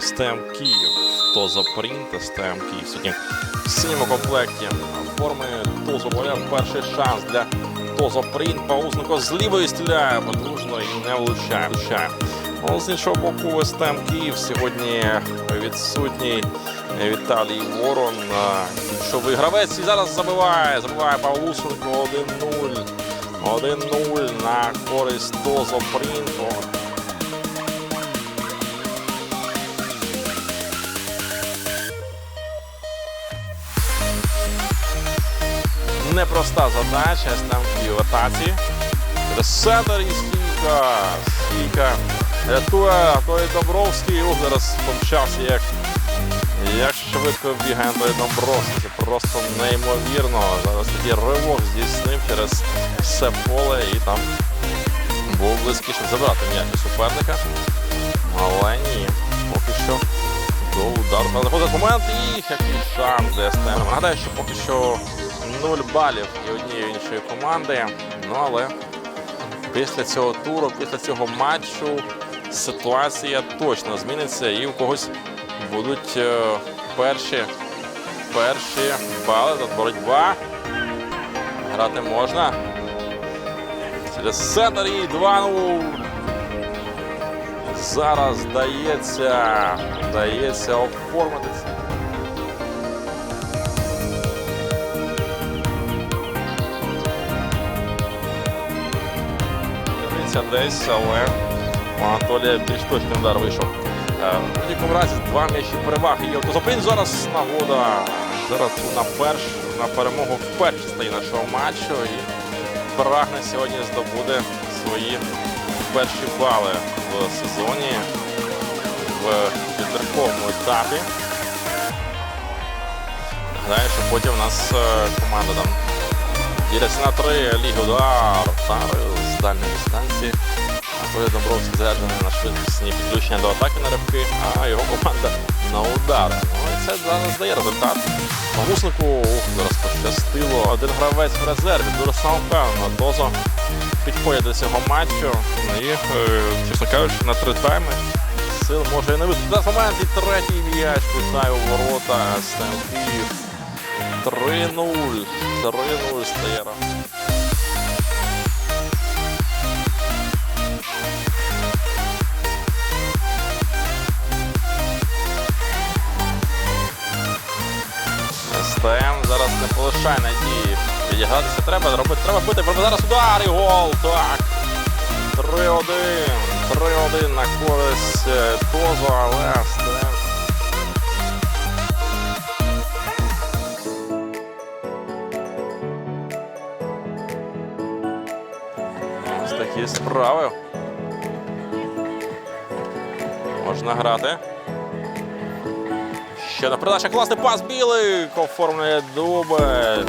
СТМ Київ. Тоза Принт, СТМ Київ сьогодні в синьому комплекті форми Тозо Боля. Перший шанс для Тозо Принт. Паузнико з лівої стріляє потужно і не влучає. влучає. Ну, з іншого боку, СТМ Київ сьогодні відсутній Віталій Ворон. Що вигравець і зараз забиває. Забиває Павлусенко 1-0. 1-0 на користь Тозо Принту. Непроста задача, там в атаці. Сендер і стійка. Стійка. Рятує той Добровський. Ох, зараз помчався, як, як швидко бігає той Домбровський. Це просто неймовірно. Зараз такий ривок здійснив через все поле і там був близький, щоб забрати м'яч суперника. Але ні, поки що до удару. Заходить момент і який шанс для СТМ. Нагадаю, що поки що 0 балів і однієї іншої команди. Ну але після цього туру, після цього матчу ситуація точно зміниться і у когось будуть е, перші, перші бали. Тут боротьба. Грати можна. Через центр і 2-0. Зараз дається, дається оформитися. Дивиться десь, але у Анатолія більш точний удар вийшов. Е, В будь-якому разі два м'ячі переваги є. Тозоприн зараз нагода. Зараз на перш, на перемогу вперше стає нашого матчу і прагне сьогодні здобуде свої перші бали в сезоні в підверховому етапі. Нагадаю, що потім у нас е, команда там діляться на три ліги удар, з дистанції. Анатолій Домбровський заряджений на швидкісні підключення до атаки на рибки, а його команда на удар. Ну і це зараз дає результат. Магуснику ух, зараз пощастило. Один гравець в резерві, дуже самовпевнено. Дозо підходять до цього матчу. І, е, чесно кажучи, на три тайми сил може і не вистачити. Зараз момент і третій м'яч питає у ворота Стем 3-0. 3-0 стає. Не полишає надії. Відігратися треба, робити, треба бити. Зараз удар і гол. Так. 3-1. 3-1 на користь е, Тозо, але Ось такі справи. Можна грати. Ще одна передача. Класний пас Білик. Оформлює дубль.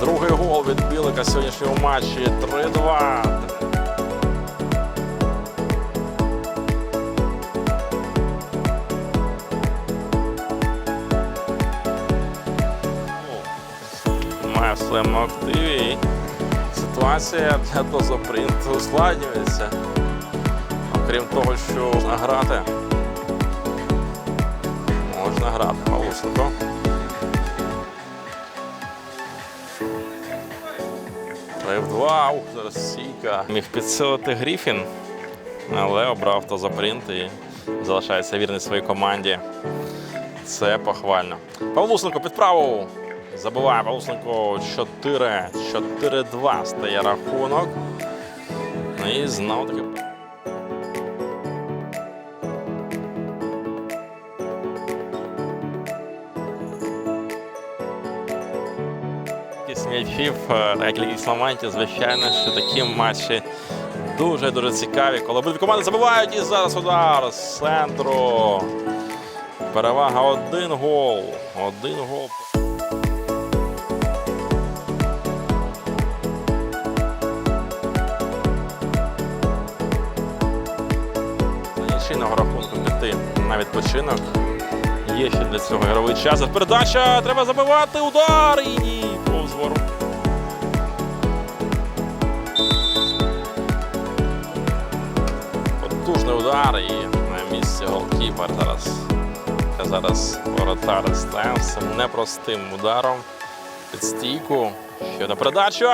Другий гол від Білика в сьогоднішньому матчі. 3-2. Має в своєму активі. Ситуація для дозопринту ускладнюється. Окрім того, що можна грати. Можна грати Павлусенко. Три в. Ух, зараз сійка. Міг підсилити Гріфін, але обрав то дозопринт і залишається вірний своїй команді. Це похвально. Павлусенко під праву. Забиває Павлусенко 4. 4-2 стає рахунок. І знову таки. Та кількість моментів, звичайно, що такі матчі дуже-дуже цікаві. Коли обидві команди забивають і зараз удар з центру. Перевага один гол. Один гол. Нічийного рахунку піти на відпочинок. Є ще для цього ігровий час. Передача треба забивати удар і. Повз ворот. Потужний удар і на місці гол. голкіпер зараз. Зараз воротар з непростим ударом під стійку. Ще на передачу.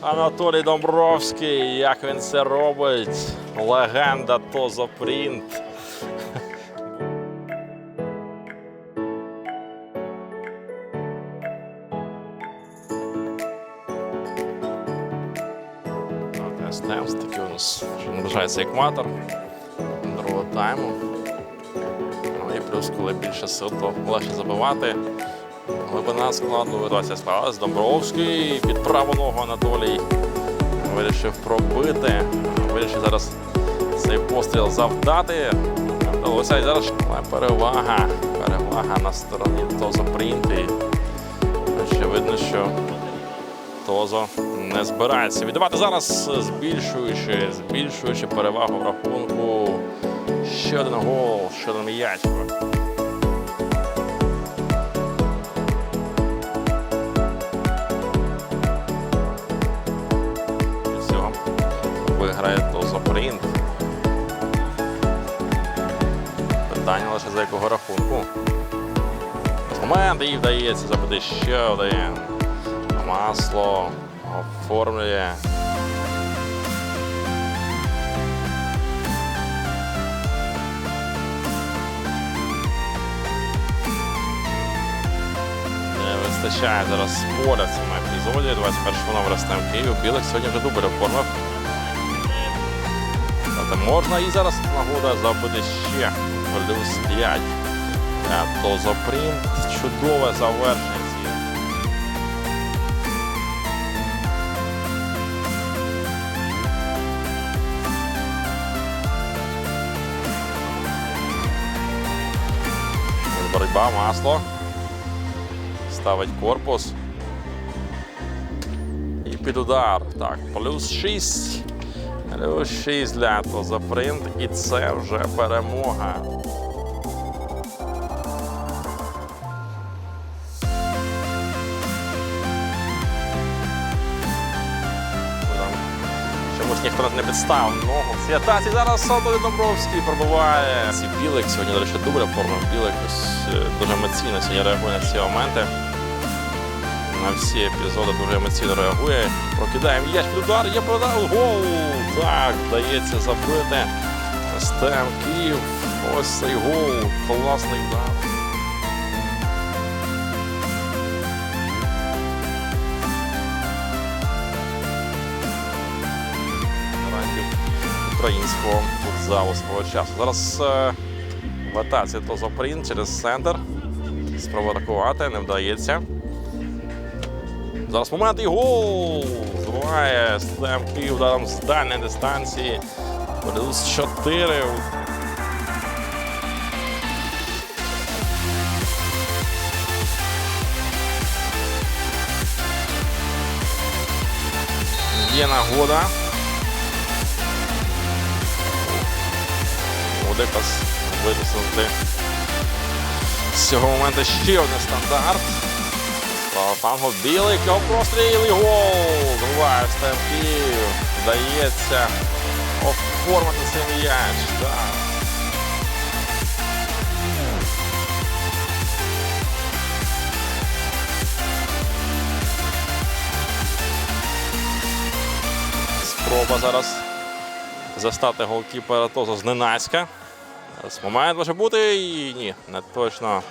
Анатолій Домбровський. Як він це робить? Легенда Тозо вже наближається екватор другого тайму. Ну і плюс, коли більше сил, то легше забивати. Глибина складу видалася склалась. Домбровський під праву ногу Анатолій вирішив пробити. Вирішив зараз цей постріл завдати. Вдалося і зараз перевага. Перевага на стороні Тозо Принти. Очевидно, що Тозо не збирається віддавати зараз, збільшуючи, збільшуючи перевагу в рахунку. Ще один гол, ще один м'яч. Виграє Тозо Принт. Питання лише за якого рахунку. Момент і вдається забити ще один. Масло оформлює. Вистачає зараз поля в цьому епізоді. 21 номер СТМ Київ. Білих сьогодні вже дубль оформив. Та можна і зараз нагода забити ще плюс 5. Тозопринт. Чудове завершення. Боротьба, масло. Ставить корпус. І під удар. Так, плюс 6. Плюс 6 для Тозапринт. І це вже перемога. Чомусь ніхто не підставив ногу. Атаці зараз Анатолій Домбровський пробиває. Ці білик сьогодні, до речі, дубль оформив білик. Е, дуже емоційно сьогодні реагує на ці моменти. На всі епізоди дуже емоційно реагує. Прокидає м'яч під удар, є удар, гол! Так, вдається забити. Стем Київ. Ось цей гол. Класний удар. Українського футзалу свого часу. Зараз в атаці Тозоприн через центр. Спроба атакувати, не вдається. Зараз момент і гол! Збиває Стем Київ ударом з дальньої дистанції. Плюс 4. Є нагода. Пас витиснути з цього моменту ще один стандарт. Справа фангу білий, простріл і гол. Збиває Стем Київ. Вдається оформити цей м'яч. Так. Спроба зараз застати голкіпера Тоза зненацька. Момент може бути і ні, не точно